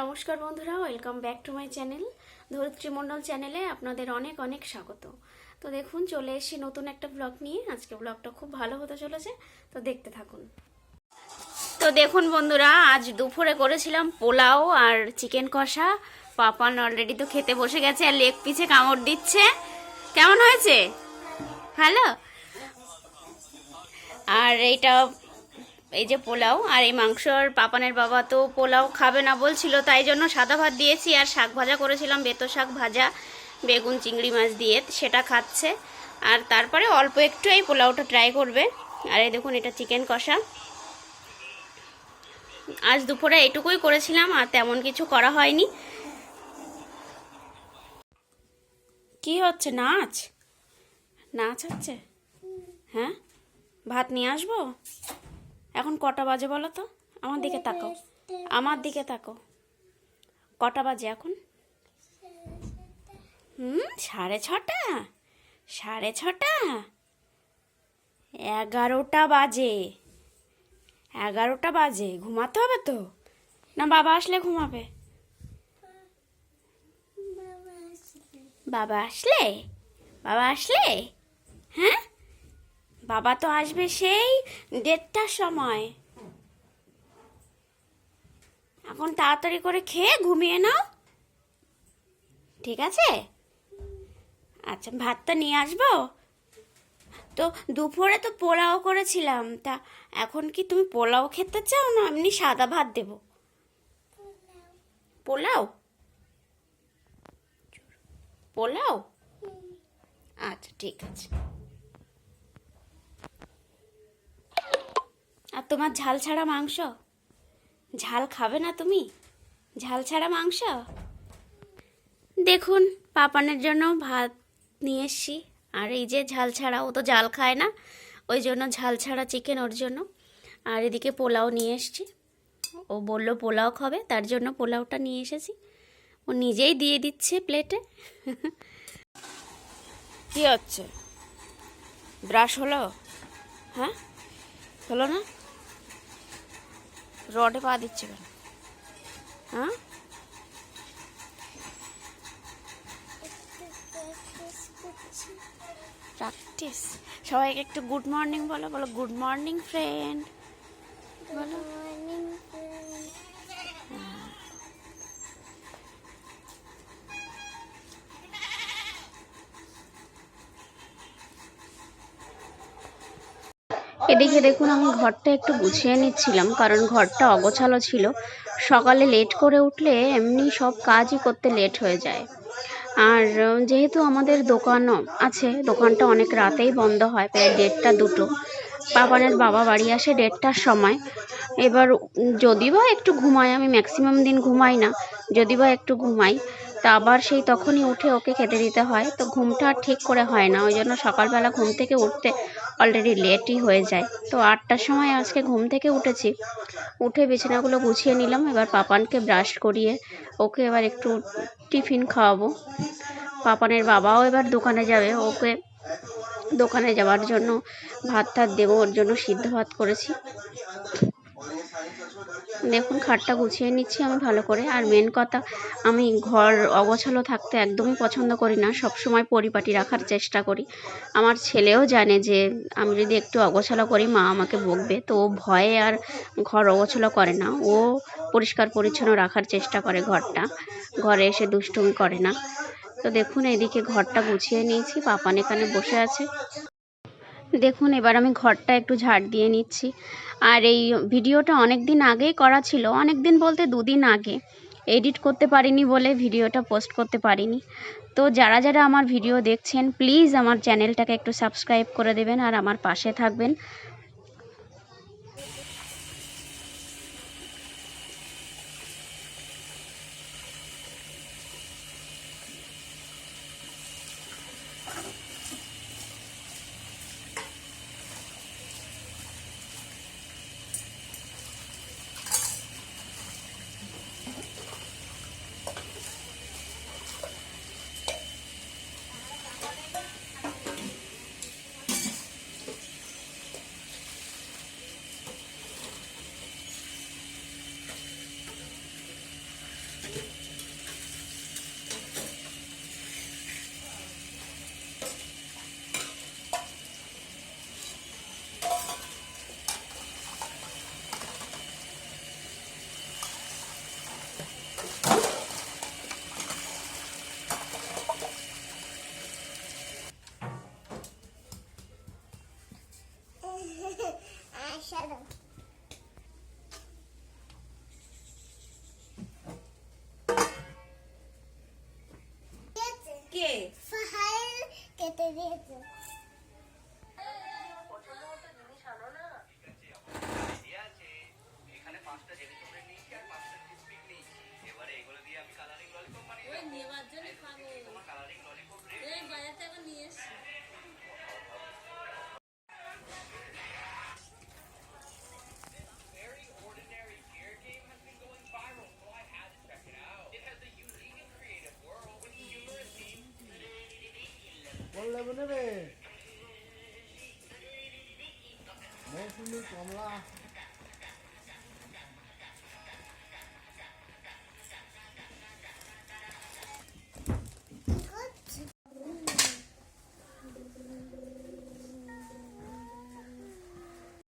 নমস্কার বন্ধুরা welcome back to my channel Dharitri Mondal চ্যানেলে আপনাদের অনেক অনেক স্বাগত। তো দেখুন, চলে এসে নতুন একটা ব্লগ নিয়ে। আজকে ব্লগটা খুব ভালো হতে চলেছে, তো দেখতে থাকুন। তো দেখুন বন্ধুরা, আজ দুপুরে করেছিলাম পোলাও আর চিকেন কষা। পাপান অলরেডি তো খেতে বসে গেছে আর লেগ পিছে কামড় দিচ্ছে। কেমন হয়েছে? ভালো? আর এইটা এই যে পোলাও, আর এই মাংস আর পাপানের বাবা তো পোলাও খাবে না বলছিল, তাই জন্য সাদা ভাত দিয়েছি, আর শাক ভাজা করেছিলাম, বেতো শাক ভাজা, বেগুন, চিংড়ি মাছ দিয়ে সেটা খাচ্ছে। আর তারপরে অল্প একটু এই পোলাওটা ট্রাই করবে। আর এই দেখুন, এটা চিকেন কষা। আজ দুপুরে এইটুকুই করেছিলাম, আর তেমন কিছু করা হয়নি। কি হচ্ছে, নাচ? নাচ হচ্ছে? হ্যাঁ? ভাত নিয়ে আসব? এখন কটা বাজে বলো তো? আমার দিকে তাকাও। আমার দিকে তাকাও। কটা বাজে এখন? হুম সাড়ে ছটা? সাড়ে ছটা? এগারোটা বাজে। এগারোটা বাজে। ঘুমাতে হবে তো? না বাবা আসলে ঘুমাবে। বাবা আসলে? বাবা আসলে? হ্যাঁ? বাবা তো আসবে সেই দেড়টার সময়। এখন তাড়াতাড়ি করে খেয়ে ঘুমিয়ে নাও। ঠিক আছে? আচ্ছা ভাতটা নিয়ে আসব? তো দুপুরে তো পোলাও করেছিলাম। তা এখন কি তুমি পোলাও খেতে চাও না এমনি সাদা ভাত দেব? পোলাও? পোলাও? আচ্ছা ঠিক আছে। তোমার ঝাল ছাড়া মাংস? ঝাল খাবে না তুমি? ঝাল ছাড়া মাংস? দেখুন পাপানের জন্য ভাত নিয়ে এসছি। আর এই যে ঝাল ছাড়া ও তো ঝাল খায় না। ওই জন্য ঝাল ছাড়া চিকেন ওর জন্য। আর এদিকে পোলাও নিয়ে এসছি। ও বলল পোলাও খাবে তার জন্য পোলাওটা নিয়ে এসেছি। ও নিজেই দিয়ে দিচ্ছে প্লেটে কি হচ্ছে? ব্রাশ হলো? হ্যাঁ? হলো না? রডে পা দিচ্ছে কেন? হ্যাঁ? প্র্যাকটিস সবাইকে একটু গুড মর্নিং বলো বলো গুড মর্নিং ফ্রেন্ড বলো। এদিকে দেখুন, আমি ঘরটা একটু গুছিয়ে নিচ্ছিলাম, কারণ ঘরটা অগোছালো ছিল। সকালে লেট করে উঠলে এমনি সব কাজই করতে লেট হয়ে যায়। আর যেহেতু আমাদের দোকানও আছে, দোকানটা অনেক রাতেই বন্ধ হয়, প্রায় দেড়টা দুটো। পাপানের বাবা বাড়ি আসে দেড়টার সময়। এবার যদি বা একটু ঘুমাই, আমি ম্যাক্সিমাম দিন ঘুমাই না যদি বা একটু ঘুমাই। তা আবার সেই তখনই উঠে ওকে খেতে দিতে হয়। তো ঘুমটা ঠিক করে হয় না, ওই জন্য সকালবেলা ঘুম থেকে উঠতে অলরেডি লেটই হয়ে যায়। তো আটটার সময় আজকে ঘুম থেকে উঠেছি। উঠে বিছানাগুলো গুছিয়ে নিলাম, এবার পাপানকে ব্রাশ করিয়ে ওকে এবার একটু টিফিন খাওয়াবো। পাপানের বাবাও এবার দোকানে যাবে, ওকে দোকানে যাওয়ার জন্য ভাত টাত দেবো, ওর জন্য সিদ্ধ ভাত করেছি। দেখুন, খাটটা গুছিয়ে নিচ্ছি আমি ভালো করে। আর মেন কথা, আমি ঘর অগোছালো থাকতে একদমই পছন্দ করি না। সব সময় পরিপাটি রাখার চেষ্টা করি। আমার ছেলেও জানে যে, আমি যদি একটু অগোছালো করি, মা আমাকে বকবে। তো ও ভয়ে আর ঘর অগোছালো করে না। ও পরিষ্কার পরিচ্ছন্ন রাখার চেষ্টা করে ঘরটা। ঘরে এসে দুষ্টুমি করে না। তো দেখুন, এদিকে ঘরটা গুছিয়ে নিয়েছি। পাপান এখানে বসে আছে। দেখুন, এবার আমি ঘরটা একটু ঝাড় দিয়ে নিচ্ছি। আর এই ভিডিওটা অনেক দিন আগেই করা ছিল অনেক দিন বলতে দুদিন আগে। এডিট করতে পারিনি বলে, ভিডিওটা পোস্ট করতে পারিনি। তো যারা যারা আমার ভিডিও দেখছেন, প্লিজ আমার চ্যানেলটাকে একটু সাবস্ক্রাইব করে দেবেন আর আমার পাশে থাকবেন। shadow. Okay. For her, get the vehicle. কোন লেবু নেবে মৌসুমি কমলা